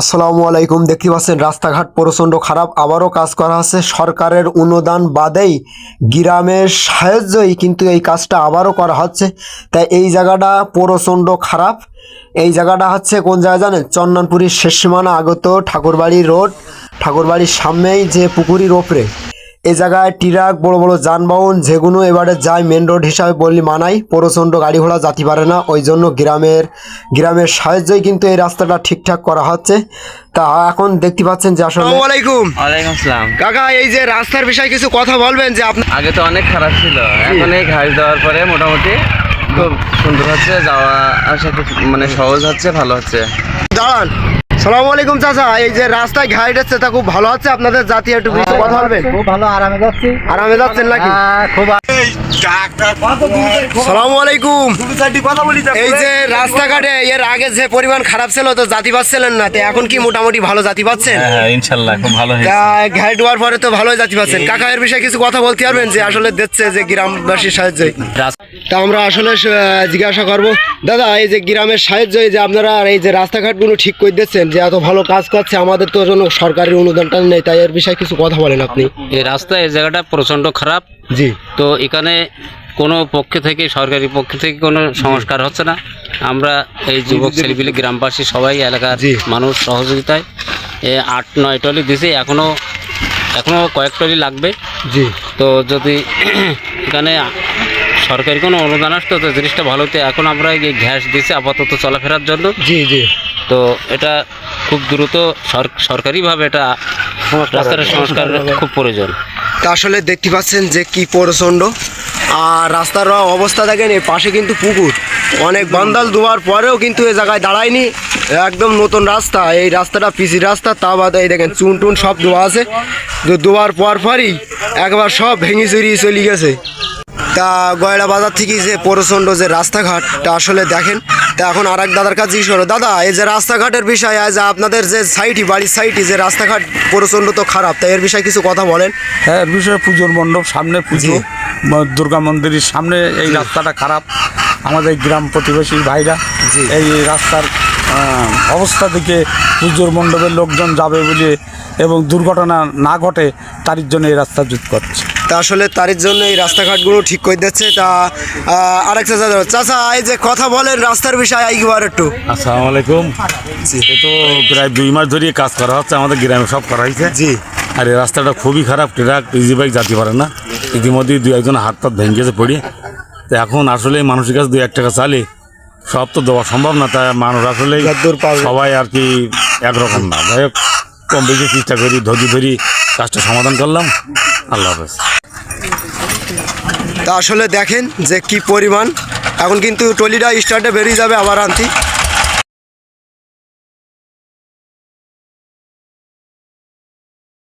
আসসালামু আলাইকুম, দেখতে পাচ্ছেন রাস্তাঘাট প্রচণ্ড খারাপ, আবারও কাজ করা হচ্ছে। সরকারের অনুদান বাদেই গ্রামের সাহায্যই কিন্তু এই কাজটা আবারও করা হচ্ছে। তাই এই জায়গাটা প্রচণ্ড খারাপ। এই জায়গাটা হচ্ছে কোন জায়গা জানেন? চন্দনপুরীর শেষ সীমানা আগত ঠাকুরবাড়ি রোড। ঠাকুরবাড়ির সামনেই যে পুকুরির ওপরে। এই জায়গায় ট্রাক বড় বড় যানবাহন যেগুলো এবারে যায় মেন রোড হিসাবে বললি মানাই প্রচণ্ড গাড়ি ঘোড়া যাতে পারে না ওই জন্য গ্রামের গ্রামের সাহায্যই কিন্তু এই রাস্তাটা ঠিকঠাক করা হচ্ছে। তা এখন দেখতে পাচ্ছেন যে আসলে আলাইকুম। ওয়ালাইকুম আসসালাম। কাকা এই যে রাস্তার বিষয়ে কিছু কথা বলবেন যে আপনি আগে তো অনেক খারাপ ছিল। এখন এই ঘাস দেওয়ার পরে মোটামুটি খুব সুন্দর হচ্ছে যাওয়া আসা খুব মানে সহজ হচ্ছে ভালো হচ্ছে। দাঁড়ান। সালাম আলাইকুম চাচা এই যে রাস্তায় ঘাইড হচ্ছে তা খুব ভালো হচ্ছে আপনাদের জাতি একটু কিছু কথা বলবেন? খুব ভালো আরামে যাচ্ছি। আরামে যাচ্ছেন নাকি? খুব সালাম আলাইকুম। এই যে রাস্তাঘাটে এর আগে যে পরিমাণ খারাপ ছিল তো জাতি পাচ্ছিলেন না? তো এখন কি মোটামুটি ভালো জাতি পাচ্ছেন হ্যাঁ ইনশাল্লাহ খুব ভালো পরে তো ভালোই জাতি পাচ্ছেন কাকা এর বিষয়ে কিছু কথা বলতে পারবেন? যে আসলে দিচ্ছে যে গ্রামবাসীর সাহায্যে। তা আমরা আসলে জিজ্ঞাসা করব। দাদা এই যে গ্রামের সাহায্য এই যে আপনারা এই যে রাস্তাঘাটগুলো ঠিক করে দিচ্ছেন যে এত ভালো কাজ করছে আমাদের তো জন্য সরকারি অনুদানটা নেই তাই এর বিষয়ে কিছু কথা বলেন আপনি। এই রাস্তা এই জায়গাটা প্রচণ্ড খারাপ। জি। তো এখানে কোনো পক্ষ থেকে সরকারি পক্ষ থেকে কোনো সংস্কার হচ্ছে না। আমরা এই যুবক ছেলেপিলে গ্রামবাসী সবাই এলাকার। মানুষ সহযোগিতায় এ আট নয় টলি দিছে এখনও এখনও কয়েক টলি লাগবে। জি। তো যদি এখানে সরকারি কোনো অনুদান আসতো তো জিনিসটা ভালো হতো। এখন আমরা এই গ্যাস দিছি আপাতত চলাফেরার জন্য। জি জি। তো এটা খুব দ্রুত সর- সরকারিভাবে এটা রাস্তাটা সংস্কার খুব প্রয়োজন। তা আসলে দেখতে পাচ্ছেন যে কি প্রচণ্ড। আর রাস্তার অবস্থা দেখেন এই পাশে কিন্তু পুকুর। অনেক বান্দাল দেওয়ার পরেও কিন্তু এই জায়গায় দাঁড়ায়নি। একদম নতুন রাস্তা। এই রাস্তাটা পিসি রাস্তা তা বাদে এই দেখেন চুন টুন সব দেওয়া আছে। তো দেওয়ার পর পরই একবার সব ভেঙে চুরিয়ে চলে গেছে। তা গয়লা বাজার থেকে যে প্রচণ্ড যে রাস্তাঘাটটা আসলে দেখেন তা এখন আর এক দাদার কাছে জিজ্ঞেস করো দাদা এই যে রাস্তাঘাটের বিষয়ে আজ আপনাদের যে সাইটি বাড়ির সাইটি যে রাস্তাঘাট প্রচণ্ড তো খারাপ তাই এর বিষয়ে কিছু কথা বলেন? হ্যাঁ এর বিষয়ে পুজোর মণ্ডপ সামনে পুজো দুর্গা মন্দিরের সামনে এই রাস্তাটা খারাপ। আমাদের গ্রাম প্রতিবেশী ভাইরা। এই রাস্তার অবস্থা থেকে পুজোর মণ্ডপের লোকজন যাবে বলে এবং দুর্ঘটনা না ঘটে তার জন্য এই রাস্তা যুদ্ধ করছে। তা আসলে তার জন্য এই রাস্তাঘাটগুলো ঠিক করে দিচ্ছে। তা আরেক চাচা। চাচা এই যে কথা বলেন রাস্তার বিষয়ে একবার একটু। আসসালামু আলাইকুম এ তো প্রায় দুই মাস ধরে কাজ করা হচ্ছে আমাদের গ্রামে সব করা হয়েছে। জি। আর এই রাস্তাটা খুবই খারাপ ট্রাক ইজি বাইক যাতে পারে না। ইতিমধ্যেই দু একজন হাত পাত ভেঙে গেছে পড়ে। তো এখন আসলে মানুষের কাছে দু এক টাকা চালে সব তো দেওয়া সম্ভব না। তাই মানুষ আসলে। সবাই আর কি একরকম না। যাই হোক কম বেশি চেষ্টা করি ধরি ধরি কাজটা সমাধান করলাম। আল্লাহ হাফেজ। তা আসলে দেখেন যে কি পরিমাণ। এখন কিন্তু টলিটা স্টার্টে বেরিয়ে যাবে আবার আনতি।